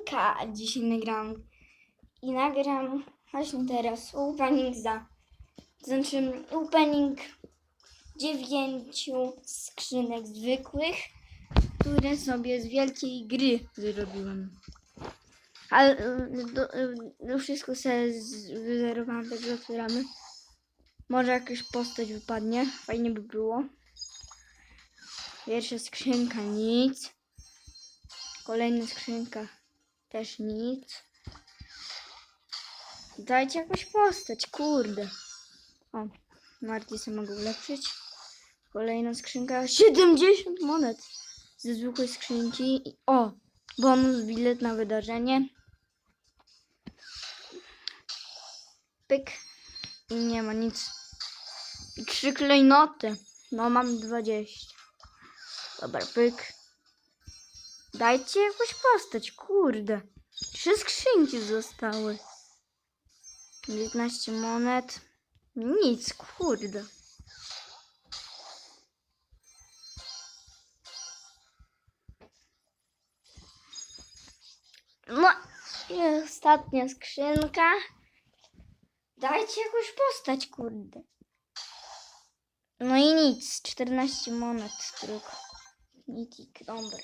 Siemka, dzisiaj nagram i nagram właśnie teraz opening za, znaczy opening dziewięciu skrzynek zwykłych, które sobie z wielkiej gry zrobiłem. Ale y, do, y, do wszystko sobie wyzerowałam, także otwieramy. Może jakaś postać wypadnie, fajnie by było. Pierwsza skrzynka, nic. Kolejna skrzynka, też nic. Dajcie jakąś postać, kurde. O, Martisy mogę ulepszyć. Kolejna skrzynka, 70 monet ze zwykłej skrzynki. O, bonus, bilet na wydarzenie. Pyk. I nie ma nic. I trzy klejnoty. No, mam 20. Dobra, pyk. Dajcie jakąś postać, kurde. Trzy skrzynki zostały. 19 monet. Nic, kurde. No i ostatnia skrzynka. Dajcie jakąś postać, kurde. No i nic, 14 monet tylko. Nitik, dobra.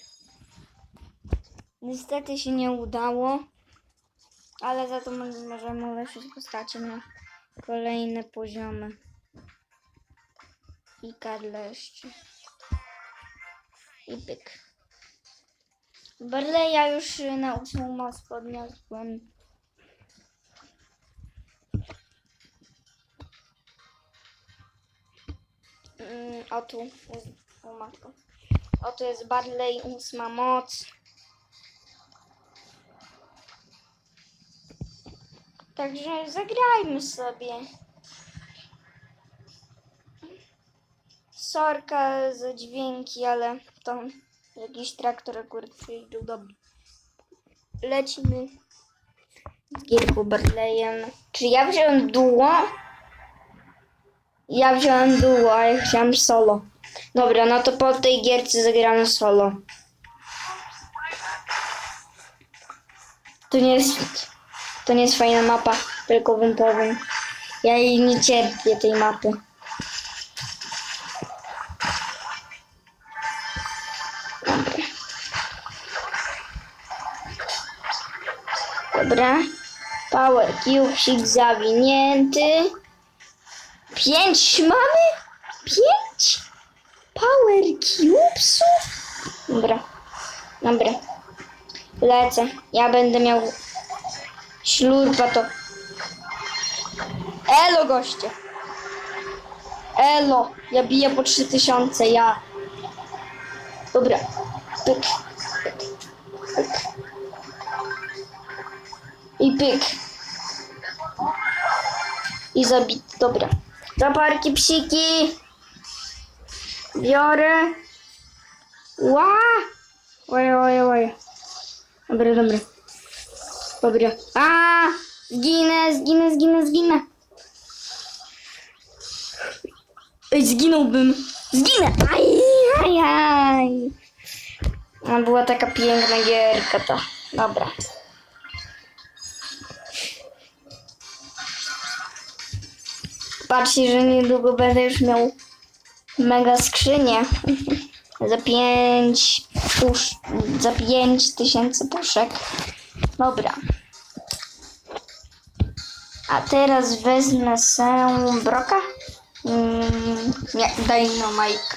Niestety się nie udało, ale za to mo- możemy ulepszyć postacie na kolejne poziomy. I karleszczy. I pyk. Barleya już na ósmą moc podniosłem. Mm, o tu jest, o matko. O tu jest Barley, ósma moc. Także zagrajmy sobie. Sorka za dźwięki, ale to jakiś traktor akurat przyjeżdżał dobry. Lecimy z gierką Barleyem. Czy ja wziąłem duo? Ja wziąłem duo, a ja chciałem solo. Dobra, no to po tej gierce zagramy solo. To nie jest, to nie jest fajna mapa, tylko wam powiem. Ja jej nie cierpię, tej mapy. Dobra. Dobra. Power Cube zawinięty. Pięć mamy? Pięć? Power Cubesów? Dobra. Dobra. Lecę. Ja będę miał ślurpa to. Elo goście. Elo. Ja biję po 3000, ja. Dobra. Pyk. Pyk. I pyk. I zabit. Dobra. Zaparki psiki. Biorę. Ła! Oj, oj, oj. Dobra, dobra. Dobra. A! Zginę, zginę, zginę, zginę. Ej, zginąłbym. Zginę. Aj, aj, aj. A była taka piękna gierka to. Dobra. Patrzcie, że niedługo będę już miał mega skrzynię. za pięć pusz, za pięć tysięcy puszek. Dobra. A teraz wezmę się broka. Mm, nie, Dynamite.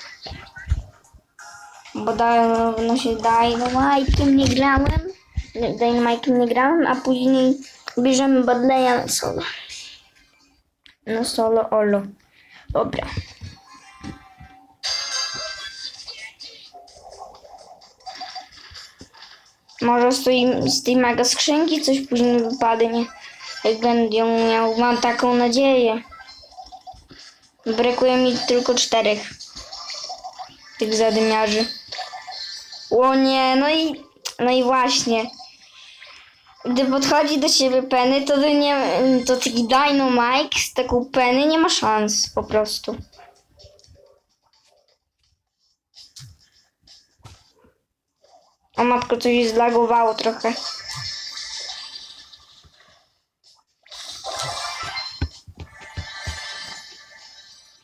Bo dawno się Dynamite'em nie grałem. Dynamite'em nie grałem, a później bierzemy Badleya na solo. No solo olo. Dobra. Może z tej, z tej mega skrzynki coś później wypadnie. Jak będę ją miał. Mam taką nadzieję. Brakuje mi tylko czterech. Tych zadymiarzy. O nie, no i, no i właśnie. Gdy podchodzi do ciebie Penny, to nie, to taki Dynamite z taką Penny nie ma szans po prostu. O matko, coś zlagowało trochę.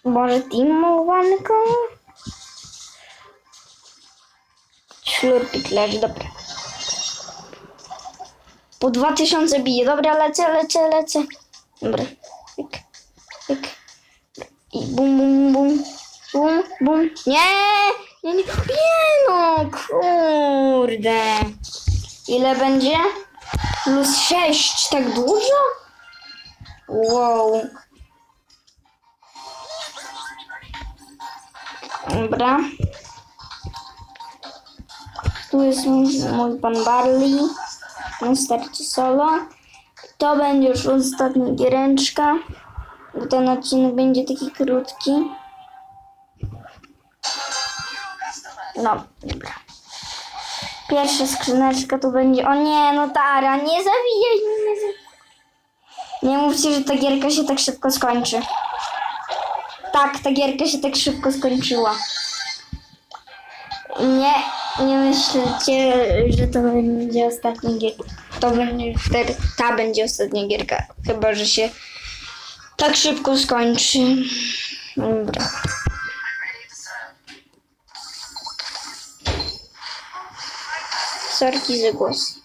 Może teamowanko? Ślurpik leży, dobra. Po 2000 bije, dobra, lecę, lecę, lecę. Dobra, pyk. I bum, bum, bum, bum, bum. Nie, nie, nie, nie no, kurde. Ile będzie? Plus 6, tak dużo? Wow. Dobra. Tu jest mój, pan Barley. Mój starczy solo. To będzie już ostatnia gieręczka. Bo ten odcinek będzie taki krótki. No, dobra. Pierwsza skrzyneczka to będzie. O nie, no Tara, nie zawijaj. Nie, nie mówcie, że ta gierka się tak szybko skończy. Tak, ta gierka się tak szybko skończyła. Nie, nie myślcie, że to będzie ostatnia gierka. To będzie ta będzie ostatnia gierka. Chyba, że się tak szybko skończy. Dobra. Sorki za głos.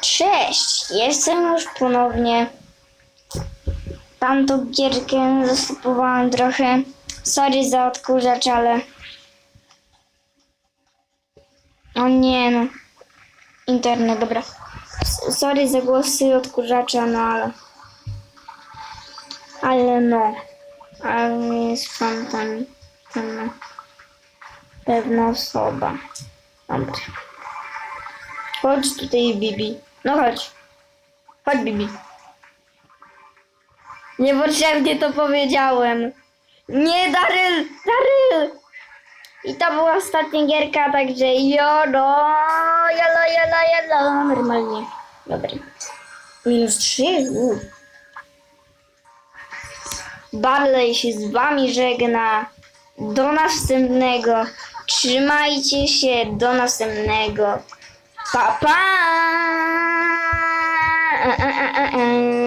Cześć, jestem już ponownie. Tamtą gierkę zastopowałam trochę. Sorry za odkurzacz, ale... O nie no. Internet, dobra. Sorry za głosy odkurzacza, no ale... Ale no. Ale jest pan tam... tam pewna osoba. Dobra. Chodź tutaj, Bibi. No chodź. Chodź, Bibi. Niepotrzebnie to powiedziałem. Nie, Daryl! Daryl! I to była ostatnia gierka, także jolo, jolo, jolo, jolo, normalnie. Dobra. Minus trzy. u. Barley się z wami żegna. Do następnego. Trzymajcie się. Do następnego. Pa, pa!